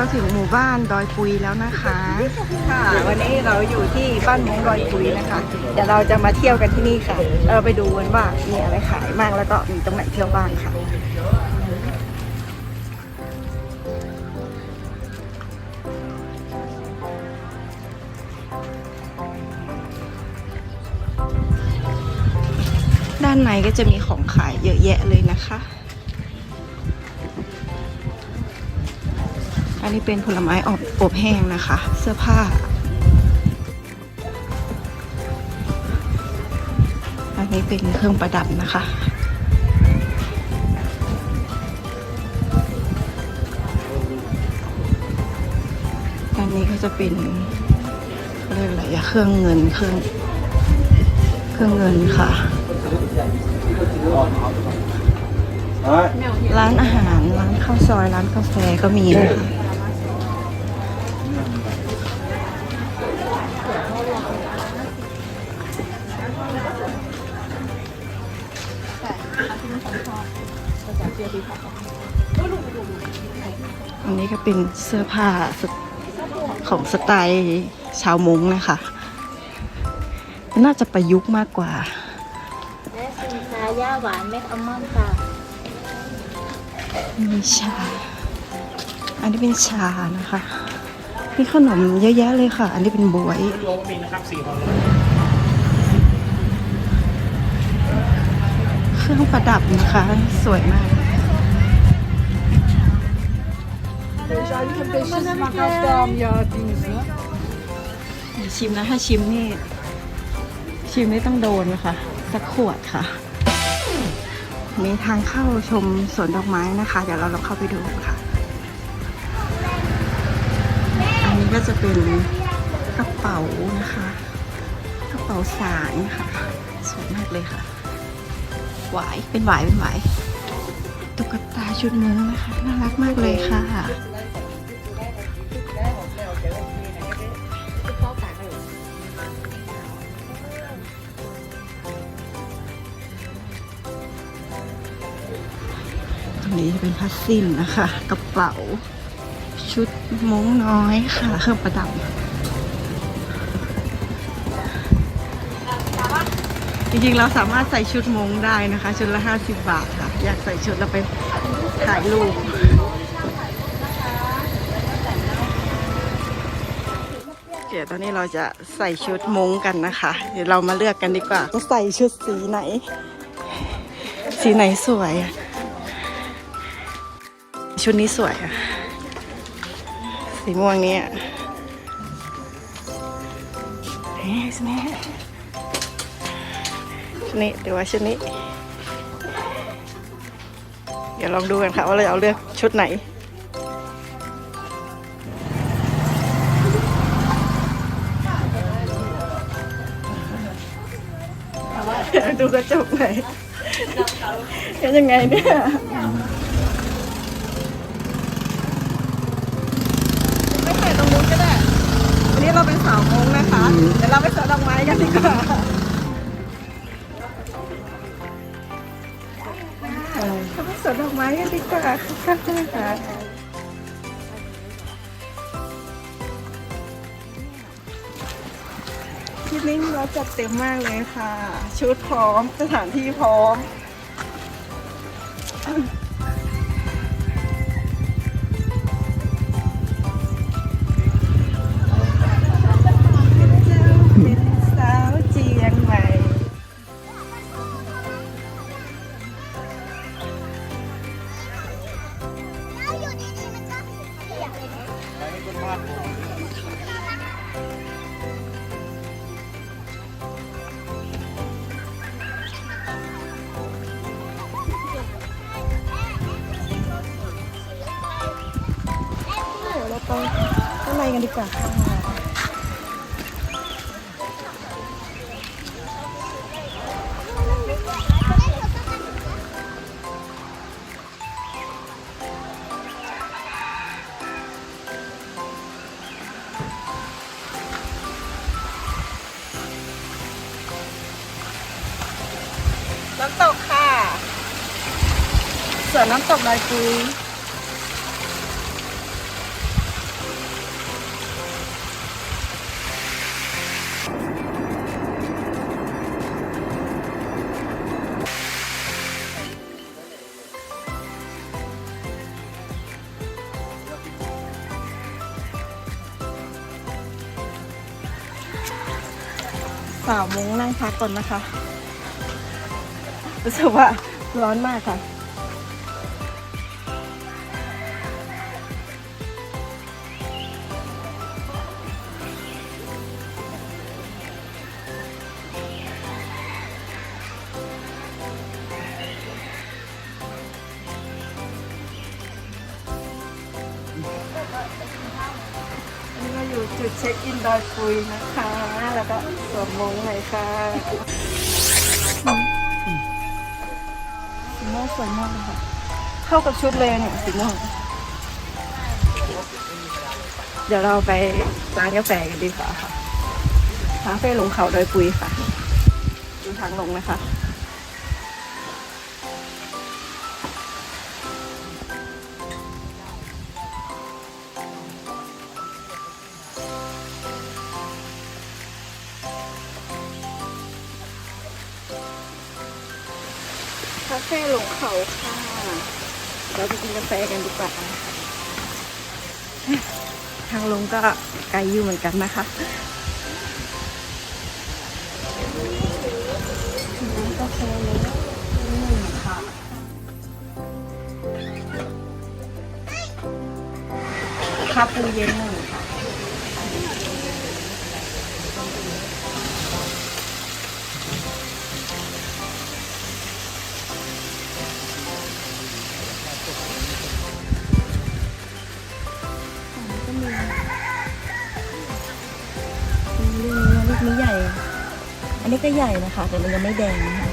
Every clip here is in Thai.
เราถึงหมู่บ้านดอยปุยแล้วนะคะค่ะวันนี้เราอยู่ที่บ้านมงดอยปุยนะคะเดี๋ยวเราจะมาเที่ยวกันที่นี่ค่ะ เราไปดูกันว่ามีอะไรขายบ้างแล้วก็มีตรงไหนเที่ยวบ้างค่ะด้านในก็จะมีของขายเยอะแยะเลยนะคะ อันนี้เป็นผลไม้อบอบแห้งนะคะ เสื้อผ้าอันนี้เป็นเครื่องประดับนะคะ อันนี้ก็จะเป็นเรียกอะไรเครื่องเงินเครื่องเครื่องเงินค่ะ ร้านอาหาร ร้านข้าวซอย ร้านกาแฟก็มีนะคะ อันนี้ก็เป็นเสื้อผ้าสไตของสไตล์ชาวมงนะคะ น่าจะประยุกต์มากกว่า และสินค้าย่าหวานเม็ดอัลมอนด์ค่ะมีชา อันนี้เป็นชานะคะ มีขนมเยอะแยะเลยค่ะ อันนี้เป็นบวยเครื่ รื่องประดับนะคะ สวยมาก ชิมนะถ้าชิมนี่ ชิมนี่ต้องโดนนะคะ สักขวดค่ะ มีทางเข้าชมสวนดอกไม้นะคะ เดี๋ยวเราลองเข้าไปดูค่ะ อันนี้ก็จะเป็นกระเป๋านะคะ กระเป๋าสายค่ะ สวยมากเลยค่ะ หวายเป็นหวายเป็นหวายตุ๊กตาชุดมุ้งนะคะน่ารักมากเลยค่ะตรงนี้จะเป็นผ้าสิ้นนะคะกระเป๋าชุดม้งน้อยค่ะเครื่องประดับ จริงๆเราสามารถใส่ชุดม้งได้นะคะ ชุดละ 50 บาทค่ะ อยากใส่ชุดแล้วไปถ่ายรูปเดี๋ยวตอนนี้เราจะใส่ชุดม้งกันนะคะ เดี๋ยวเรามาเลือกกันดีกว่าจะใส่ชุดสีไหน สีไหนสวยอะชุดนี้สวยอะสีม่วงเนี่ยเฮ้ยชุดนี้ ชุดนี้หรือว่าชุดนี้ เดี๋ยวลองดูกันค่ะว่าเราจะเอาเลือกชุดไหนดูกระจกหน่อยเป็นยังไงเนี่ยไม่ถ่ตรงนู้นก็ได้ วันนี้เราเป็นสาวมงนะคะ เดี๋ยวเราไปสวนดอกไม้กันดีกว่า เราสวนดอกไม้กันดีกว่าค่ะค่ะที่นี่เราจัดเต็มมากเลยค่ะ ชุดพร้อม สถานที่พร้อม เดี๋ยวเราไปข้างในกันดีกว่าค่ะน้ำตกค่ะส่วนน้ำตกดอยปุย มุ้งนั่งพักก่อนนะคะ รู้สึกว่าร้อนมากค่ะ สู่จุดเช็คอินดอยปุยนะคะ แล้วก็สวมมงเลยค่ะสีม่วงสวยมากเลยค่ะ เข้ากับชุดเลยเนี่ยสีม่วงเดี๋ยวเราไปร้านกาแฟกันดีกว่าค่ะคาเฟ่ลงเขาดอยปุยค่ะ ดูทางลงนะคะาเฟ่หลงเขาค่ะ เราไปกินกาแฟกันดีกว่า ทางลงก็ไกลอยู่เหมือนกันนะคะน้ำกาแฟเลยนี่ค่ะคาปูเย็นหนึ่ง นี้ใหญ่ อันนี้ก็ใหญ่นะคะ แต่มันยังไม่แดงนะคะ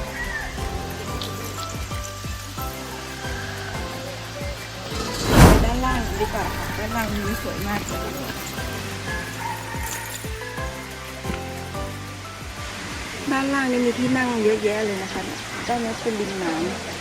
ด้านล่างดีกว่าค่ะด้านล่างนี้สวยมากเลยด้านล่างนี่มีที่นั่งเยอะแยะเลยนะคะด้านนี้เป็นริมน้ำ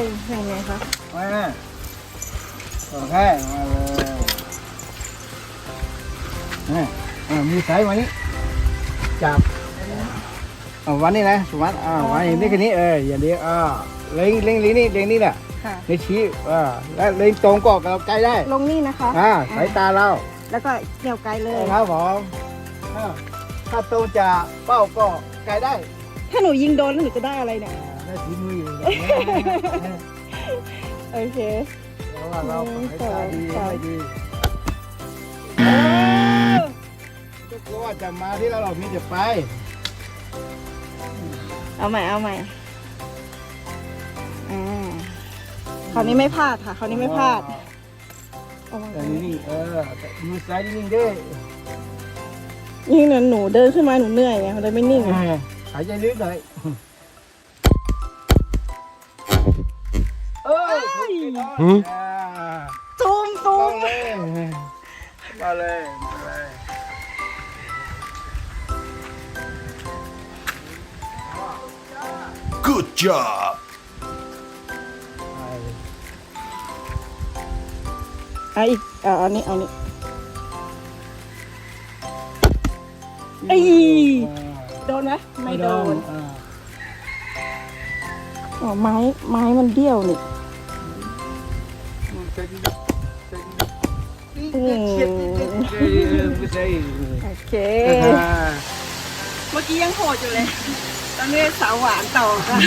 ไหนใส่ใส่ไงคะมาโอเคมาเลยอ่าอ่ามีสายวันนี้ จับเอาวันนี้นะสวัสดอ่าวันนี้นี่แค่นี้เอออย่างเดียวอ่าเล็งเล็งเล็งนี่เล็งนี่แหละค่ะ เล็งชี้อ่าแล้วเล็งตรงก็เราใกล้ได้ลงนี่นะคะ อ่าสายตาเราแล้วก็เกี่ยวไกลเลยครับผมอ่าถ้าตรงจะเป้าก็ไกลได้ ถ้าหนูยิงโดนแล้วหนูจะได้อะไรเนี่ยอ่า ได้ฝีมืออยู่อย่างนี้โอเคเพราะว่าเราสายตาดีไม่ดีก็กลัวว่าจะมาที่เราเรามีจะไปเอาใหม่เอาใหม่อ่าคราวนี้ไม่พลาดค่ะคราวนี้ไม่พลาดเอาใหม่แต่นี่เออแต่มือซ้ายนิ่งๆด้วยยิ่งนั้นหนูเดินขึ้นมาหนูเหนื่อยไงมันเลยไม่นิ่งเออหายใจลึกหน่อย ถูกต้องอ่าตูมตูมามเลยมาเลยมาเลย Good job. ไปอะอีกอะอันนี้เอานี้เอ้ยโดนไหมไม่โดนอ่าอ๋อไม้ไม้มันเบี้ยวนี่อืมไม่ใช่ โอเค เมื่อกี้ยังโหดอยู่เลย ตอนนี้สาวหวานต่อค่ะ